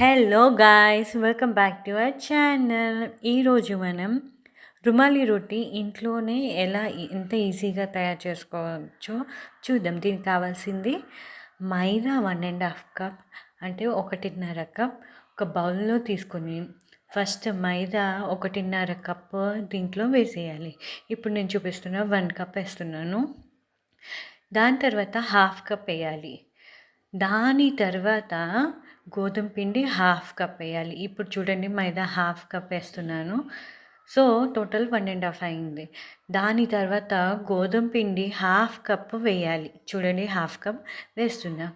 Hello guys welcome back to our channel ఈరోజు మనం రుమాలి రొట్టి ఇంట్లోనే ఎలా ఎంత ఈజీగా తయారు చేసుకోవచ్చో చూద్దాం. దీనికి కావాల్సింది మైదా వన్ అండ్ హాఫ్ కప్ అంటే ఒకటిన్నర కప్ ఒక బౌల్లో తీసుకొని ఫస్ట్ మైదా ఒకటిన్నర కప్ దీంట్లో వేసేయాలి. ఇప్పుడు నేను చూపిస్తున్న వన్ కప్ వేస్తున్నాను. దాని తర్వాత హాఫ్ కప్ వేయాలి. దాని తర్వాత గోధుమ పిండి హాఫ్ కప్ వేయాలి. ఇప్పుడు చూడండి మైదా హాఫ్ కప్ వేస్తున్నాను. So total one and half అయింది. దాని తర్వాత గోధుమ పిండి హాఫ్ కప్ వేయాలి. చూడండి హాఫ్ కప్ వేస్తున్నా.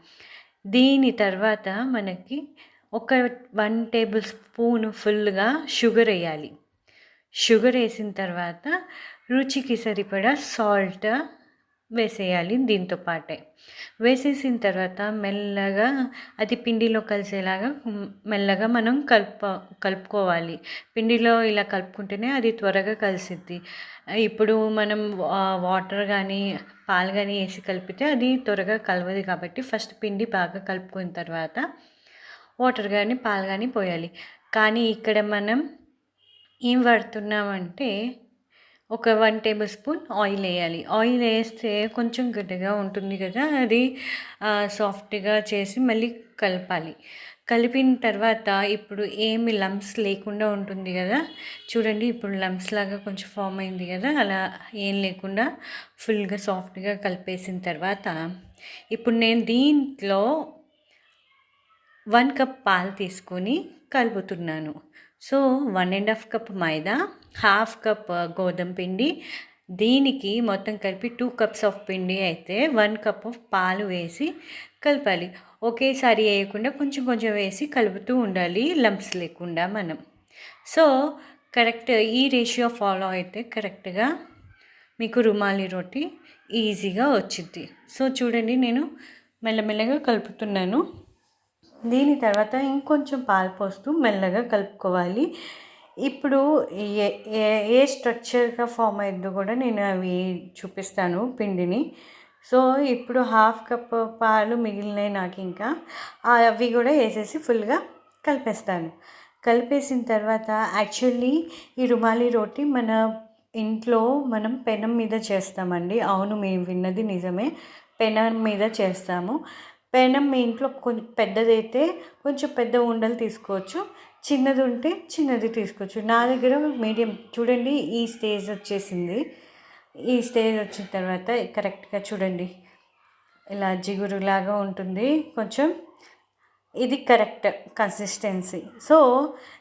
దీని తర్వాత మనకి ఒక వన్ టేబుల్ స్పూన్ ఫుల్గా షుగర్ వేయాలి. షుగర్ వేసిన తర్వాత రుచికి సరిపడా సాల్ట్ వేసేయాలి దీంతో పాటే. వేసేసిన తర్వాత మెల్లగా అది పిండిలో కలిసేలాగా మెల్లగా మనం కలుపు కలుపుకోవాలి. పిండిలో ఇలా కలుపుకుంటేనే అది త్వరగా కలిసిద్ది. ఇప్పుడు మనం వాటర్ కానీ పాలు కానీ వేసి కలిపితే అది త్వరగా కలవదు కాబట్టి ఫస్ట్ పిండి బాగా కలుపుకున్న తర్వాత వాటర్ కానీ పాలు కానీ పోయాలి. కానీ ఇక్కడ మనం ఏం వాడుతున్నామంటే ఒక వన్ టేబుల్ స్పూన్ ఆయిల్ వేయాలి. ఆయిల్ వేస్తే కొంచెం గట్టిగా ఉంటుంది కదా అది సాఫ్ట్గా చేసి మళ్ళీ కలపాలి. కలిపిన తర్వాత ఇప్పుడు ఏమి లంప్స్ లేకుండా ఉంటుంది కదా చూడండి ఇప్పుడు లంప్స్ లాగా కొంచెం ఫామ్ అయింది కదా అలా ఏం లేకుండా ఫుల్గా సాఫ్ట్గా కలిపేసిన తర్వాత ఇప్పుడు నేను దీంట్లో వన్ కప్ పాలు తీసుకొని కలుపుతున్నాను. So one and half cup maida half cup గోధుమ పిండి. దీనికి మొత్తం కలిపి టూ కప్స్ ఆఫ్ పిండి అయితే వన్ కప్ ఆఫ్ పాలు వేసి కలపాలి. ఒకేసారి వేయకుండా కొంచెం కొంచెం వేసి కలుపుతూ ఉండాలి లంప్స్ లేకుండా మనం. సో కరెక్ట్ ఈ రేషియో ఫాలో అయితే కరెక్ట్గా మీకు రుమాలి రొట్టి ఈజీగా వచ్చింది సో చూడండి నేను మెల్లమెల్లగా కలుపుతున్నాను. దీని తర్వాత ఇంకొంచెం పాలు పోస్తూ మెల్లగా కలుపుకోవాలి. ఇప్పుడు ఏ ఏ స్ట్రక్చర్గా ఫామ్ అయిందో కూడా నేను అవి చూపిస్తాను పిండిని. సో ఇప్పుడు హాఫ్ కప్ పాలు మిగిలినాయి నాకు ఇంకా. అవి కూడా వేసేసి ఫుల్గా కలిపేస్తాను. కలిపేసిన తర్వాత యాక్చువల్లీ ఈ రుమాలి రోటీ మన ఇంట్లో మనం పెనం మీద చేస్తామండి. అవును మేము విన్నది నిజమే. పెనం మీద చేస్తాము. పెనం మీ ఇంట్లో కొంచెం పెద్దదైతే కొంచెం పెద్ద ఉండలు తీసుకోవచ్చు. చిన్నది ఉంటే చిన్నది తీసుకోవచ్చు. నా దగ్గర మీడియం చూడండి ఈ స్టేజ్ వచ్చేసింది. ఈ స్టేజ్ వచ్చిన తర్వాత కరెక్ట్గా చూడండి. ఇలా జిగురులాగా ఉంటుంది. కొంచెం ఇది కరెక్ట్ కన్సిస్టెన్సీ. సో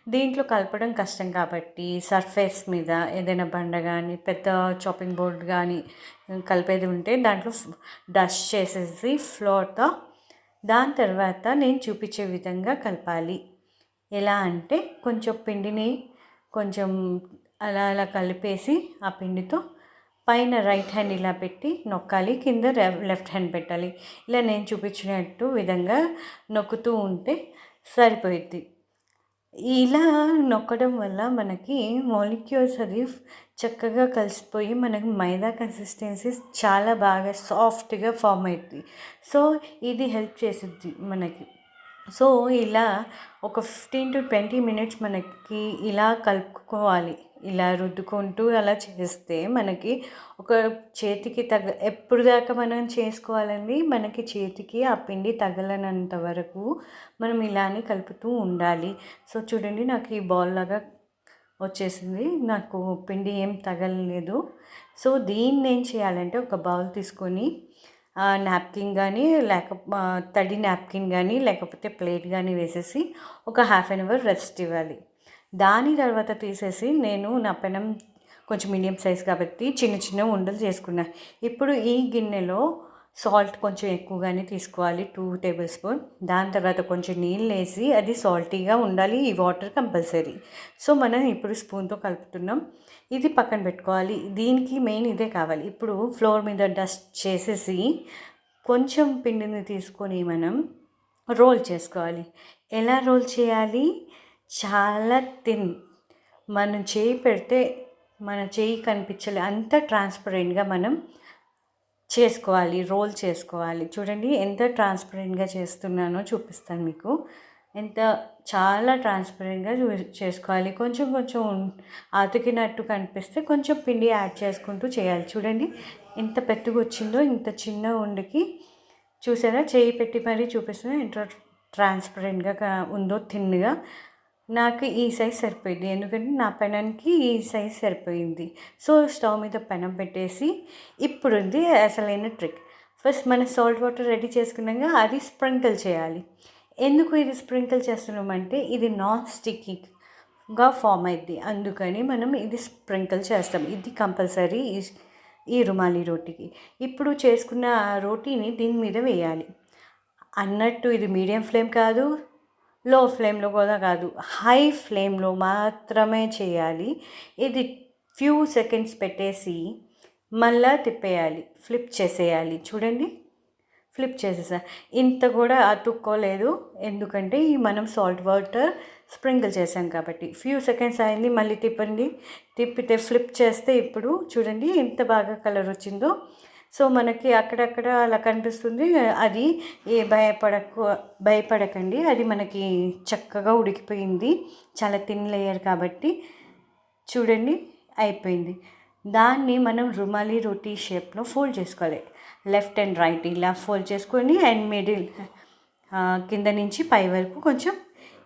దీంట్లో కలపడం కష్టం కాబట్టి సర్ఫేస్ మీద ఏదైనా బండ కానీ పెద్ద చాపింగ్ బోర్డ్ కానీ కలిపేది ఉంటే దాంట్లో డస్ట్ చేసేసి ఫ్లోర్తో దాని తర్వాత నేను చూపించే విధంగా కలపాలి. ఎలా అంటే కొంచెం పిండిని కొంచెం అలా అలా కలిపేసి ఆ పిండితో పైన రైట్ హ్యాండ్ ఇలా పెట్టి నొక్కాలి కింద లెఫ్ట్ హ్యాండ్ పెట్టాలి. ఇలా నేను చూపించినట్టు విధంగా నొక్కుతూ ఉంటే సరిపోయిద్ది. ఇలా నొక్కడం వల్ల మనకి మాలిక్యూల్స్ అది చక్కగా కలిసిపోయి మనకి మైదా కన్సిస్టెన్సీ చాలా బాగా సాఫ్ట్గా ఫామ్ అవుతుంది సో ఇది హెల్ప్ చేస్తుంది మనకి. సో ఇలా ఒక ఫిఫ్టీన్ టు ట్వంటీ మినిట్స్ మనకి ఇలా కలుపుకోవాలి. ఇలా రుద్దుకుంటూ అలా చేస్తే మనకి ఒక చేతికి తగ ఎప్పుడు దాకా మనం చేసుకోవాలండి? మనకి చేతికి ఆ పిండి తగలనంత వరకు మనం ఇలానే కలుపుతూ ఉండాలి. సో చూడండి నాకు ఈ బాల్ లాగా వచ్చేసింది. నాకు పిండి ఏం తగలలేదు. సో దీన్ని ఏం చేయాలంటే ఒక బౌల్ తీసుకొని నాప్కిన్ కానీ లేక తడి నాప్కిన్ కానీ లేకపోతే ప్లేట్ కానీ వేసేసి ఒక హాఫ్ అన్ అవర్ రెస్ట్ ఇవ్వాలి. దాని తర్వాత తీసేసి నేను నా పెనం కొంచెం మీడియం సైజ్ కాబట్టి చిన్న చిన్న ఉండలు చేసుకున్నాను ఇప్పుడు ఈ గిన్నెలో సాల్ట్ కొంచెం ఎక్కువగానే తీసుకోవాలి టూ టేబుల్ స్పూన్ దాని తర్వాత కొంచెం నీళ్ళు వేసి అది సాల్టీగా ఉండాలి ఈ వాటర్ కంపల్సరీ సో మనం ఇప్పుడు స్పూన్తో కలుపుతున్నాం. ఇది పక్కన పెట్టుకోవాలి. దీనికి మెయిన్ ఇదే కావాలి. ఇప్పుడు ఫ్లోర్ మీద డస్ట్ చేసేసి కొంచెం పిండిని తీసుకొని మనం రోల్ చేసుకోవాలి. ఎలా రోల్ చేయాలి? చాలా థిన్ మనం చేయి పెడితే మన చేయి కనిపించలే. అంత ట్రాన్స్పరెంట్గా మనం చేసుకోవాలి రోల్ చేసుకోవాలి. చూడండి ఎంత ట్రాన్స్పరెంట్గా చేస్తున్నానో చూపిస్తాను మీకు. ఎంత చాలా ట్రాన్స్పరెంట్గా చూ చేసుకోవాలి. కొంచెం కొంచెం అతికినట్టు కనిపిస్తే కొంచెం పిండి యాడ్ చేసుకుంటూ చేయాలి. చూడండి ఎంత పెద్దగా వచ్చిందో ఇంత చిన్న ఉండికి చూసారా? చేయి పెట్టి మరీ చూపిస్తున్నా. ఎంత ట్రాన్స్పరెంట్గా ఉందో థిన్గా నాకు ఈ సైజ్ సరిపోయింది. ఎందుకంటే నా పెనానికి ఈ సైజ్ సరిపోయింది. సో స్టవ్ మీద పెనం పెట్టేసి ఇప్పుడు ఉంది అసలైన ట్రిక్ ఫస్ట్ మన సాల్ట్ వాటర్ రెడీ చేసుకున్నాక అది స్ప్రింకిల్ చేయాలి. ఎందుకు ఇది స్ప్రింకిల్ చేస్తున్నామంటే ఇది నాన్ స్టిక్కీగా ఫామ్ అయింది అందుకని మనం ఇది స్ప్రింకిల్ చేస్తాం. ఇది కంపల్సరీ ఈ రుమాలి రోటీకి. ఇప్పుడు చేసుకున్న ఆ రోటీని దీని మీద వేయాలి. అన్నట్టు ఇది మీడియం ఫ్లేమ్ కాదు. లో ఫ్లేమ్లో కూడా కాదు. హై ఫ్లేమ్లో మాత్రమే చేయాలి. ఇది ఫ్యూ సెకండ్స్ పెట్టేసి మళ్ళా తిప్పేయాలి. ఫ్లిప్ చేసేయాలి. చూడండి. ఫ్లిప్ చేసేసా. ఇంత కూడా అతుక్కోలేదు. ఎందుకంటే ఈ మనం సాల్ట్ వాటర్ స్ప్రింకిల్ చేసాం కాబట్టి. ఫ్యూ సెకండ్స్ అయింది. మళ్ళీ తిప్పండి. తిప్పితే ఫ్లిప్ చేస్తే ఇప్పుడు చూడండి ఎంత బాగా కలర్ వచ్చిందో. సో మనకి అక్కడక్కడ అలా కనిపిస్తుంది. అది ఏ భయపడకు భయపడకండి. అది మనకి చక్కగా ఉడికిపోయింది. చాలా తిన్ లేయర్ కాబట్టి చూడండి అయిపోయింది. దాన్ని మనం రుమాలి రోటీ షేప్లో ఫోల్డ్ చేసుకోవాలి. లెఫ్ట్ అండ్ రైట్ ఇలా ఫోల్డ్ చేసుకొని అండ్ మిడిల్ కింద నుంచి పై వరకు కొంచెం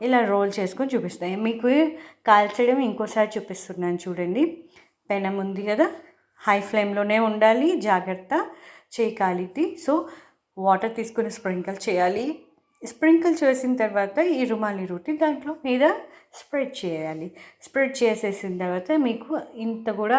ఇలా రోల్ చేసుకొని చూపిస్తాయి. మీకు కాల్చడం ఇంకోసారి చూపిస్తున్నాను చూడండి. పెనం ఉంది కదా? హై ఫ్లేమ్లోనే ఉండాలి జాగ్రత్త చేయి కాలిద్ది సో వాటర్ తీసుకొని స్ప్రింకిల్ చేయాలి. స్ప్రింకిల్ చేసిన తర్వాత ఈ రుమాలి రోటి దాంట్లో మీద స్ప్రెడ్ చేయాలి. స్ప్రెడ్ చేసేసిన తర్వాత మీకు ఇంత కూడా